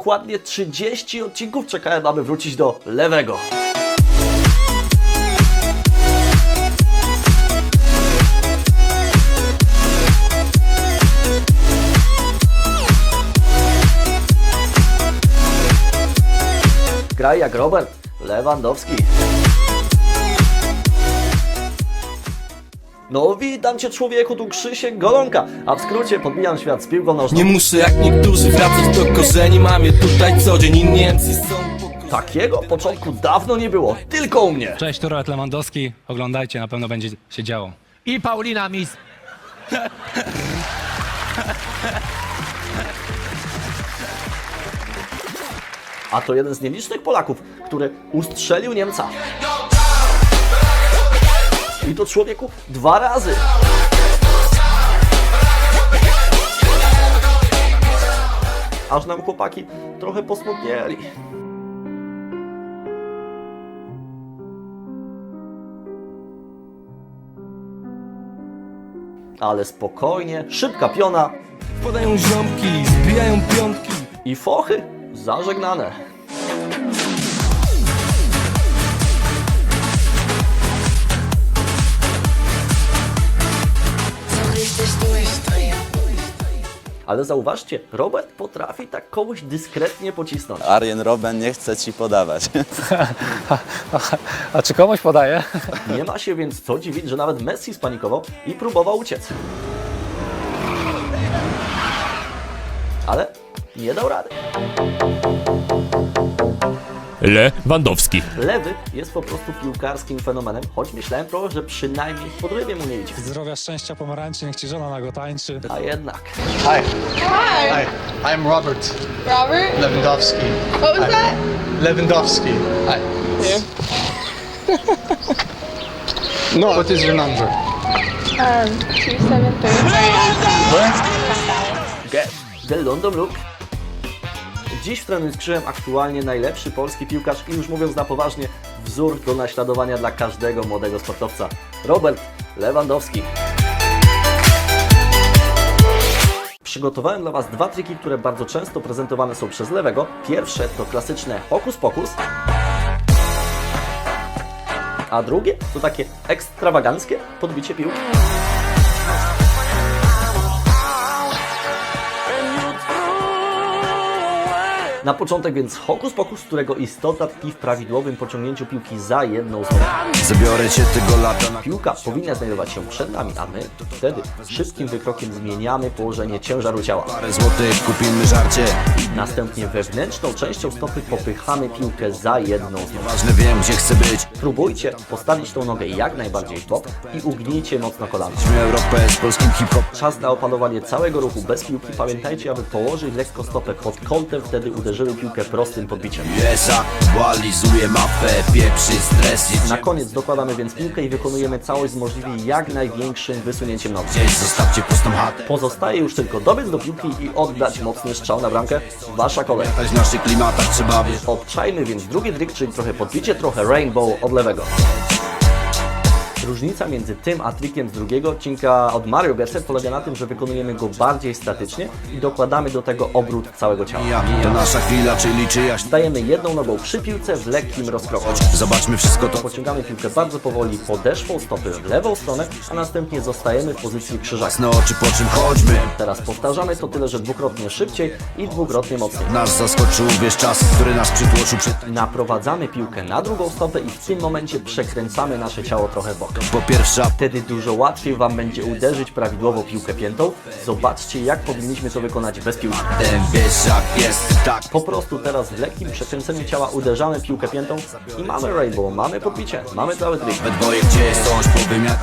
dokładnie 30 odcinków czekałem, aby wrócić do lewego. Graj jak Robert Lewandowski. No witam Cię człowieku, tu Krzysiek Golonka, a w skrócie podbijam świat z piłką nożną. Nie muszę jak niektórzy wracać do korzeni Mam je tutaj co dzień i Niemcy są. Takiego początku dawno nie było, tylko u mnie. Cześć, tu Robert Lewandowski. Oglądajcie, na pewno będzie się działo. I Paulina Mis. A to jeden z nielicznych Polaków, który ustrzelił Niemca. I to człowieku dwa razy. Aż nam chłopaki trochę posmutnieli. Ale spokojnie, szybka piona Podają ziomki, zbijają piątki i fochy zażegnane. Ale zauważcie, Robert potrafi tak kogoś dyskretnie pocisnąć. Arjen Robben nie chce ci podawać. A czy komuś podaje? Nie ma się więc co dziwić, że nawet Messi spanikował i próbował uciec. Ale nie dał rady. Lewandowski. Lewy jest po prostu piłkarskim fenomenem, choć myślałem trochę, że przynajmniej w podrywie mu nie idzie. Zdrowia, szczęścia, pomarańczy, niech ci żona na go tańczy. A jednak. Hi. Hi. I'm Robert Robert? Lewandowski. What was that? Lewandowski. Hi. no. What is your number? Um, 273. Get the London Look. Dziś w treningu z krzyżem aktualnie najlepszy polski piłkarz i już mówiąc na poważnie, wzór do naśladowania dla każdego młodego sportowca. Robert Lewandowski. Przygotowałem dla Was dwa triki, które bardzo często prezentowane są przez lewego. Pierwsze to klasyczne hokus pokus, a drugie to takie ekstrawaganckie podbicie piłki. Na początek więc hokus pokus, którego istota tkwi w prawidłowym pociągnięciu piłki za jedną stronę. Zabiorę cię tego lata na Piłka powinna znajdować się przed nami, a my wtedy szybkim wykrokiem zmieniamy położenie ciężaru ciała. parę złotych, kupimy żarcie. Następnie wewnętrzną częścią stopy popychamy piłkę za jedną stronę. Ważne wiem, gdzie chcę być. Próbujcie postawić tą nogę jak najbardziej w bok i ugnijcie mocno Europę z polskim hip-hop. Czas na opanowanie całego ruchu bez piłki. Pamiętajcie, aby położyć lekko stopę pod kątem, wtedy uderzymy piłkę prostym podbiciem. Na koniec dokładamy więc piłkę i wykonujemy całość z możliwie jak największym wysunięciem nogi. Pozostaje już tylko dobiec do piłki i oddać mocny strzał na bramkę. Wasza kolej. Obczajmy więc drugi trik, czyli trochę podbicie, trochę rainbow od lewego. Różnica między tym a trikiem z drugiego odcinka od Mario Gesser polega na tym, że wykonujemy go bardziej statycznie i dokładamy do tego obrót całego ciała. To nasza chwila, czyli czyjaś. Dajemy jedną nogą przy piłce w lekkim rozkroku. Zobaczmy wszystko to. Pociągamy piłkę bardzo powoli podeszwą stopy w lewą stronę, a następnie zostajemy w pozycji krzyżaka. Jasne oczy, po czym chodźmy. Teraz powtarzamy to tyle, że dwukrotnie szybciej i dwukrotnie mocniej. Nas zaskoczył, wiesz, czas, który nas przytłoczył przed... Naprowadzamy piłkę na drugą stopę i w tym momencie przekręcamy nasze ciało trochę w bok. Po pierwsza, Wtedy dużo łatwiej Wam będzie uderzyć prawidłowo piłkę piętą. Zobaczcie, jak powinniśmy to wykonać bez piłki. tak. Po prostu teraz w lekkim przekręceniu ciała uderzamy piłkę piętą i mamy rainbow, mamy podbicie, mamy cały trik.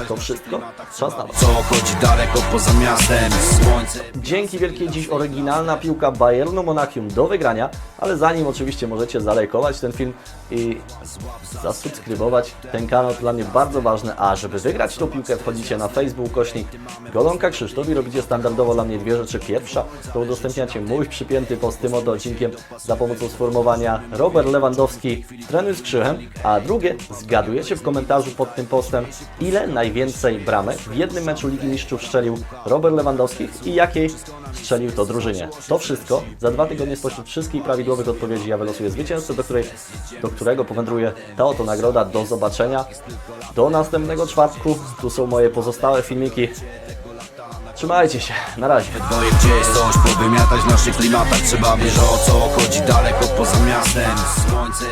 To wszystko czas na Was. Co chodzi daleko poza miastem, słońce. Dzięki wielkiej dziś oryginalna piłka Bayernu Monachium do wygrania, ale zanim oczywiście możecie zalajkować ten film i zasubskrybować ten kanał, to dla mnie bardzo ważne, A żeby wygrać tą piłkę, wchodzicie na Facebook, kośnik Golonka Krzysztof i robicie standardowo dla mnie dwie rzeczy. Pierwsza to udostępniacie mój przypięty post tym oto odcinkiem za pomocą sformułowania Robert Lewandowski trenuj z krzychem, a drugie zgadujecie w komentarzu pod tym postem, ile najwięcej bramek w jednym meczu Ligi Mistrzów strzelił Robert Lewandowski i jakiej strzelił to drużynie. To wszystko za dwa tygodnie spośród wszystkich prawidłowych odpowiedzi ja wylosuję zwycięzcę, do, której, do którego powędruje ta oto nagroda. Do zobaczenia. Do następnego czwartku. Tu są moje pozostałe filmiki. Trzymajcie się. Na razie. Coś powymiatać w naszych klimatach Trzeba o co chodzi daleko poza miastem Słońce